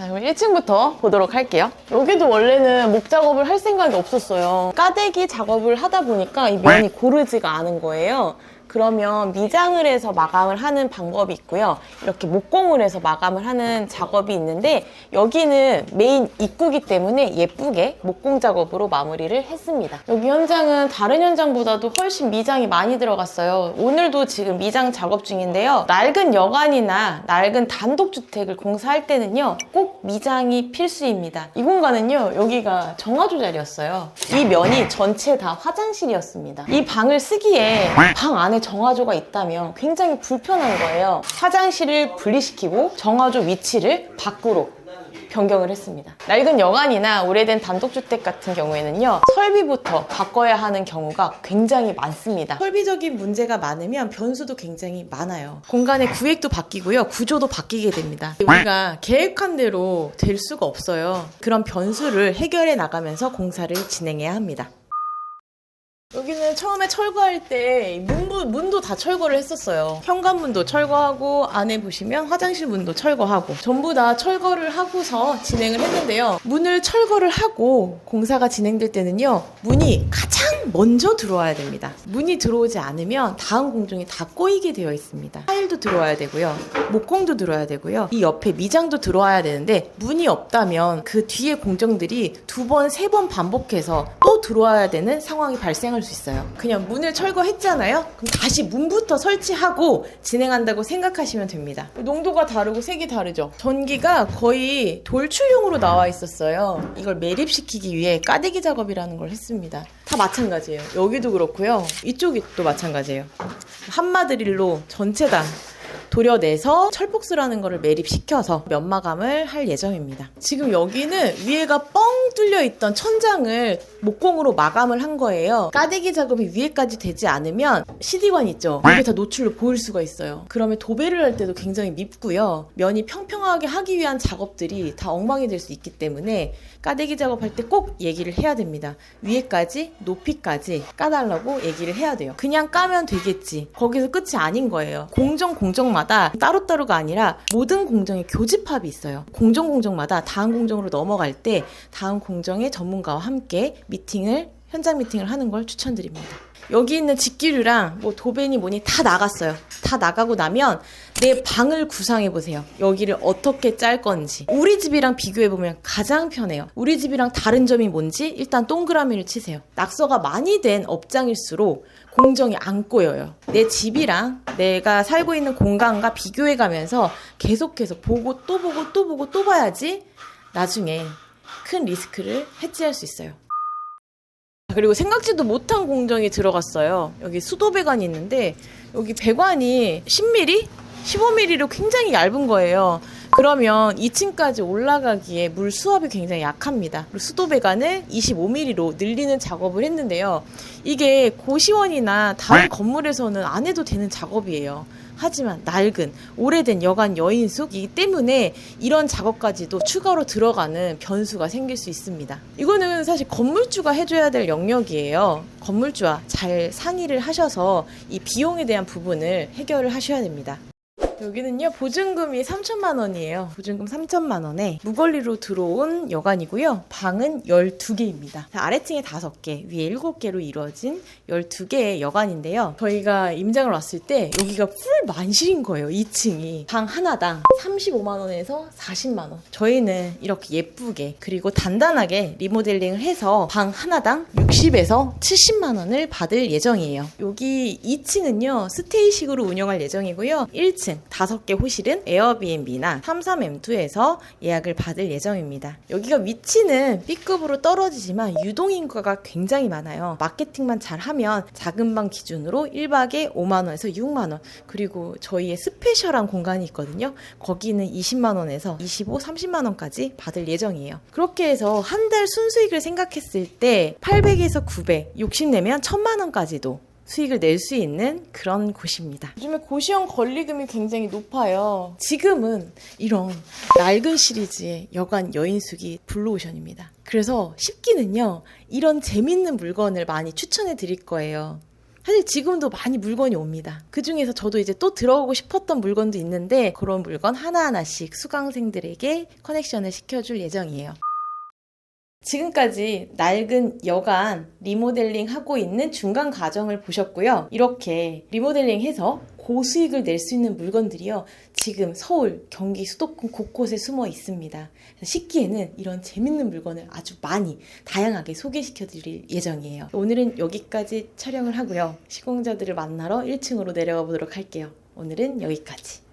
자, 그럼 1층부터 보도록 할게요. 여기도 원래는 목 작업을 할 생각이 없었어요. 까대기 작업을 하다 보니까 이 면이 고르지가 않은 거예요. 그러면 미장을 해서 마감을 하는 방법이 있고요. 이렇게 목공을 해서 마감을 하는 작업이 있는데 여기는 메인 입구기 때문에 예쁘게 목공 작업으로 마무리를 했습니다. 여기 현장은 다른 현장보다도 훨씬 미장이 많이 들어갔어요. 오늘도 지금 미장 작업 중인데요. 낡은 여관이나 낡은 단독주택을 공사할 때는요. 꼭 미장이 필수입니다. 이 공간은요. 여기가 정화조 자리였어요. 이 면이 전체 다 화장실이었습니다. 이 방을 쓰기에 방 안에 정화조가 있다면 굉장히 불편한 거예요. 화장실을 분리시키고 정화조 위치를 밖으로 변경을 했습니다. 낡은 여관이나 오래된 단독주택 같은 경우에는요, 설비부터 바꿔야 하는 경우가 굉장히 많습니다. 설비적인 문제가 많으면 변수도 굉장히 많아요. 공간의 구획도 바뀌고요, 구조도 바뀌게 됩니다. 우리가 계획한 대로 될 수가 없어요. 그런 변수를 해결해 나가면서 공사를 진행해야 합니다. 철거할 때 문부, 문도 다 철거를 했었어요. 현관문도 철거하고 안에 보시면 화장실 문도 철거하고 전부 다 철거를 하고서 진행을 했는데요. 문을 철거를 하고 공사가 진행될 때는요. 문이 가장 먼저 들어와야 됩니다. 문이 들어오지 않으면 다음 공정이 다 꼬이게 되어 있습니다. 타일도 들어와야 되고요. 목공도 들어와야 되고요. 이 옆에 미장도 들어와야 되는데 문이 없다면 그 뒤에 공정들이 두 번, 세 번 반복해서 또 들어와야 되는 상황이 발생할 수 있어요. 그냥 문을 철거했잖아요? 그럼 다시 문부터 설치하고 진행한다고 생각하시면 됩니다. 농도가 다르고 색이 다르죠? 전기가 거의 돌출용으로 나와 있었어요. 이걸 매립시키기 위해 까대기 작업이라는 걸 했습니다. 다 마찬가지예요. 여기도 그렇고요. 이쪽이 또 마찬가지예요. 한마드릴로 전체 다 도려내서 철폭스라는 거를 매립시켜서 면마감을 할 예정입니다. 지금 여기는 위에가 뻥 뚫려 있던 천장을 목공으로 마감을 한 거예요. 까대기 작업이 위에까지 되지 않으면 CD관 있죠. 이게 다 노출로 보일 수가 있어요. 그러면 도배를 할 때도 굉장히 밉고요. 면이 평평하게 하기 위한 작업들이 다 엉망이 될 수 있기 때문에 까대기 작업할 때 꼭 얘기를 해야 됩니다. 위에까지 높이까지 까달라고 얘기를 해야 돼요. 그냥 까면 되겠지. 거기서 끝이 아닌 거예요. 공정 공정 마다 따로따로가 아니라 모든 공정에 교집합이 있어요. 공정 공정마다 다음 공정으로 넘어갈 때 다음 공정의 전문가와 함께 미팅을 현장 미팅을 하는 걸 추천드립니다. 여기 있는 직기류랑 뭐 도배니 뭐니 다 나갔어요. 다 나가고 나면 내 방을 구상해 보세요. 여기를 어떻게 짤 건지. 우리 집이랑 비교해 보면 가장 편해요. 우리 집이랑 다른 점이 뭔지 일단 동그라미를 치세요. 낙서가 많이 된 업장일수록 공정이 안 꼬여요. 내 집이랑 내가 살고 있는 공간과 비교해 가면서 계속해서 보고 또 보고 또 보고 또 봐야지 나중에 큰 리스크를 해지할 수 있어요. 그리고 생각지도 못한 공정이 들어갔어요. 여기 수도 배관이 있는데 여기 배관이 10mm, 15mm로 굉장히 얇은 거예요. 그러면 2층까지 올라가기에 물 수압이 굉장히 약합니다. 그리고 수도 배관을 25mm로 늘리는 작업을 했는데요. 이게 고시원이나 다른 건물에서는 안 해도 되는 작업이에요. 하지만 낡은 오래된 여관 여인숙이기 때문에 이런 작업까지도 추가로 들어가는 변수가 생길 수 있습니다. 이거는 사실 건물주가 해줘야 될 영역이에요. 건물주와 잘 상의를 하셔서 이 비용에 대한 부분을 해결을 하셔야 됩니다. 여기는요 보증금이 3천만 원이에요. 보증금 3천만 원에 무권리로 들어온 여관이고요. 방은 12개입니다. 아래층에 5개 위에 7개로 이루어진 12개의 여관인데요. 저희가 임장을 왔을 때 여기가 풀 만실인 거예요 2층이. 방 하나당 35만 원에서 40만 원. 저희는 이렇게 예쁘게 그리고 단단하게 리모델링을 해서 방 하나당 60에서 70만 원을 받을 예정이에요. 여기 2층은요 스테이식으로 운영할 예정이고요. 1층 5개 호실은 에어비앤비나 33M2에서 예약을 받을 예정입니다. 여기가 위치는 B급으로 떨어지지만 유동인구가 굉장히 많아요. 마케팅만 잘하면 작은 방 기준으로 1박에 5만원에서 6만원 그리고 저희의 스페셜한 공간이 있거든요. 거기는 20만원에서 25, 30만원까지 받을 예정이에요. 그렇게 해서 한 달 순수익을 생각했을 때 800에서 900, 욕심내면 1000만원까지도 수익을 낼 수 있는 그런 곳입니다. 요즘에 고시원 권리금이 굉장히 높아요. 지금은 이런 낡은 시리즈의 여관 여인숙이 블루오션입니다. 그래서 10기는요, 이런 재밌는 물건을 많이 추천해 드릴 거예요. 사실 지금도 많이 물건이 옵니다. 그 중에서 저도 이제 또 들어오고 싶었던 물건도 있는데 그런 물건 하나하나씩 수강생들에게 커넥션을 시켜줄 예정이에요. 지금까지 낡은 여간 리모델링 하고 있는 중간 과정을 보셨고요. 이렇게 리모델링 해서 고수익을 낼 수 있는 물건들이요. 지금 서울, 경기, 수도권 곳곳에 숨어 있습니다. 식기에는 이런 재밌는 물건을 아주 많이 다양하게 소개시켜 드릴 예정이에요. 오늘은 여기까지 촬영을 하고요. 시공자들을 만나러 1층으로 내려가 보도록 할게요. 오늘은 여기까지.